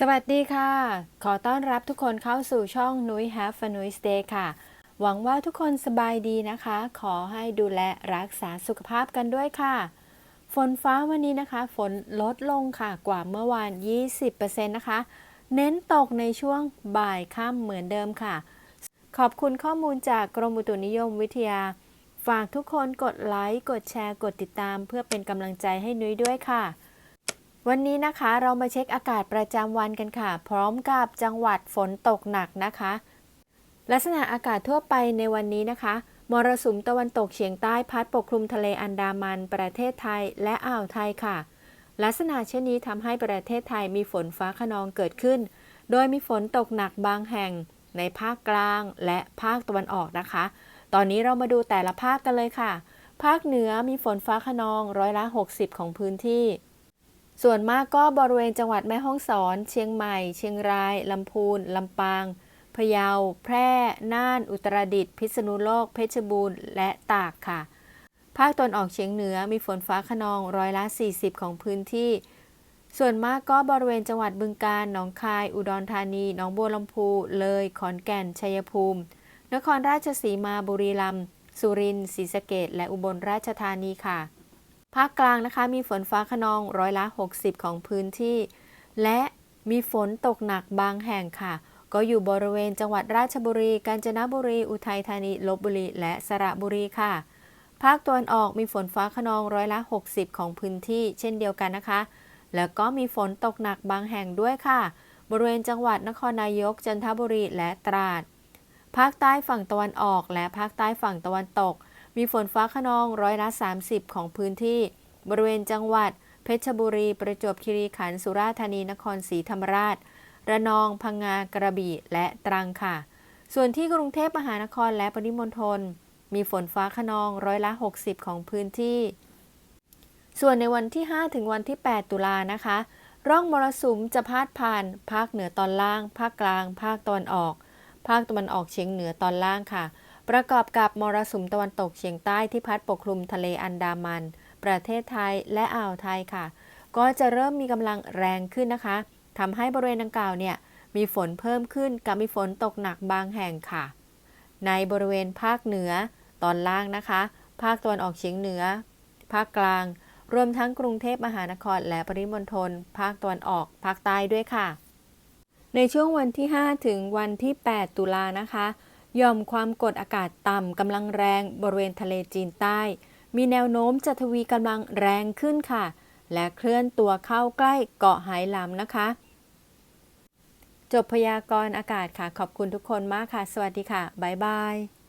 สวัสดีค่ะ ขอต้อนรับทุกคนเข้าสู่ช่องนุ้ย Have a Nice Day ค่ะ หวังว่าทุกคนสบายดีนะคะ ขอให้ดูแลรักษาสุขภาพกันด้วยค่ะ ฝนฟ้าวันนี้นะคะ ฝนลดลงค่ะกว่าเมื่อวาน 20%นะคะ เน้นตกในช่วงบ่ายค่ำเหมือนเดิมค่ะ ขอบคุณข้อมูลจากกรมอุตุนิยมวิทยา ฝากทุกคนกดไลค์ กดแชร์ กดติดตาม เพื่อเป็นกำลังใจให้นุ้ยด้วยค่ะ วันนี้นะคะเรามาเช็คอากาศประจำวันกันค่ะ พร้อมกับจังหวัดฝนตกหนักนะคะ ลักษณะอากาศทั่วไปในวันนี้นะคะ มรสุมตะวันตกเฉียงใต้พัดปกคลุมทะเลอันดามัน ประเทศไทยและอ่าวไทยค่ะ ลักษณะเช่นนี้ทำให้ประเทศไทยมีฝนฟ้าขนองเกิดขึ้น โดยมีฝนตกหนักบางแห่ง ในภาคกลางและภาคตะวันออกนะคะ ตอนนี้เรามาดูแต่ละภาคกันเลยค่ะ ภาคเหนือมีฝนฟ้าขนองร้อยละ 60 ของพื้นที่ ส่วนมากก็บริเวณจังหวัดแม่ฮ่องสอน เชียงใหม่ เชียงราย ลำพูน ลำปาง พะเยา แพร่ น่าน อุตรดิตถ์ พิษณุโลก เพชรบูรณ์ และตากค่ะ ภาคตอนออกเฉียงเหนือมีฝนฟ้าขนองร้อยละ 40 ของพื้นที่ ส่วนมากก็บริเวณจังหวัดบึงกาฬ หนองคาย อุดรธานี หนองบัวลำพู เลย ขอนแก่น ชัยภูมิ นครราชสีมา บุรีรัมย์ สุรินทร์ ศรีสะเกษและอุบลราชธานีค่ะ ภาคกลางนะคะ มีฝนฟ้าขนองร้อยละ 60 ของพื้นที่ และมีฝนตกหนักบางแห่งค่ะ ก็อยู่บริเวณจังหวัดราชบุรี กาญจนบุรี อุทัยธานี ลบบุรี และสระบุรีค่ะ ภาคตะวันออกมีฝนฟ้าขนองร้อยละ 60 ของพื้นที่ เช่นเดียวกันนะคะ แล้วก็มีฝนตกหนักบางแห่งด้วยค่ะ บริเวณจังหวัดนครนายก จันทบุรี และตราด ภาคใต้ฝั่งตะวันออก และภาคใต้ฝั่งตะวันตก มีฝนฟ้าขนองร้อยละ 30 ของพื้นที่ บริเวณจังหวัด เพชรบุรี ประจวบคีรีขันธ์สุราษฎร์ธานีนครศรีธรรมราช ระนองพังงากระบี่และตรังค่ะ ส่วนที่กรุงเทพมหานครและปริมณฑลมีฝนฟ้าขนองร้อยละ 60 ของพื้นที่ ส่วนในวันที่ 5 ถึงวันที่ 8 ตุลานะคะ ร่องมรสุมจะพาดผ่าน ภาคเหนือตอนล่าง ภาคกลาง ภาคตะวันออก ภาคตะวันออกเฉียงเหนือตอนล่างค่ะ ประกอบกับมรสุมตะวันตกเฉียงใต้ที่พัดปกคลุมทะเลอันดามัน ประเทศไทยและอ่าวไทยค่ะ ก็จะเริ่มมีกำลังแรงขึ้นนะคะ ทำให้บริเวณดังกล่าวเนี่ยมีฝนเพิ่มขึ้นกับมีฝนตกหนักบางแห่งค่ะ ในบริเวณภาคเหนือตอนล่างนะคะ ภาคตะวันออกเฉียงเหนือ ภาคกลาง รวมทั้งกรุงเทพมหานครและปริมณฑล ภาคตะวันออก ภาคใต้ด้วยค่ะ ในช่วงวันที่ 5 ถึงวันที่ 8 ตุลานะคะ ย่อมความกดอากาศต่ำกำลังแรงบริเวณทะเลจีนใต้ มีแนวโน้มจะทวีกำลังแรงขึ้นค่ะ และเคลื่อนตัวเข้าใกล้เกาะไหหลำนะคะ จบพยากรณ์อากาศค่ะ ขอบคุณทุกคนมากค่ะ สวัสดีค่ะ บ๊ายบาย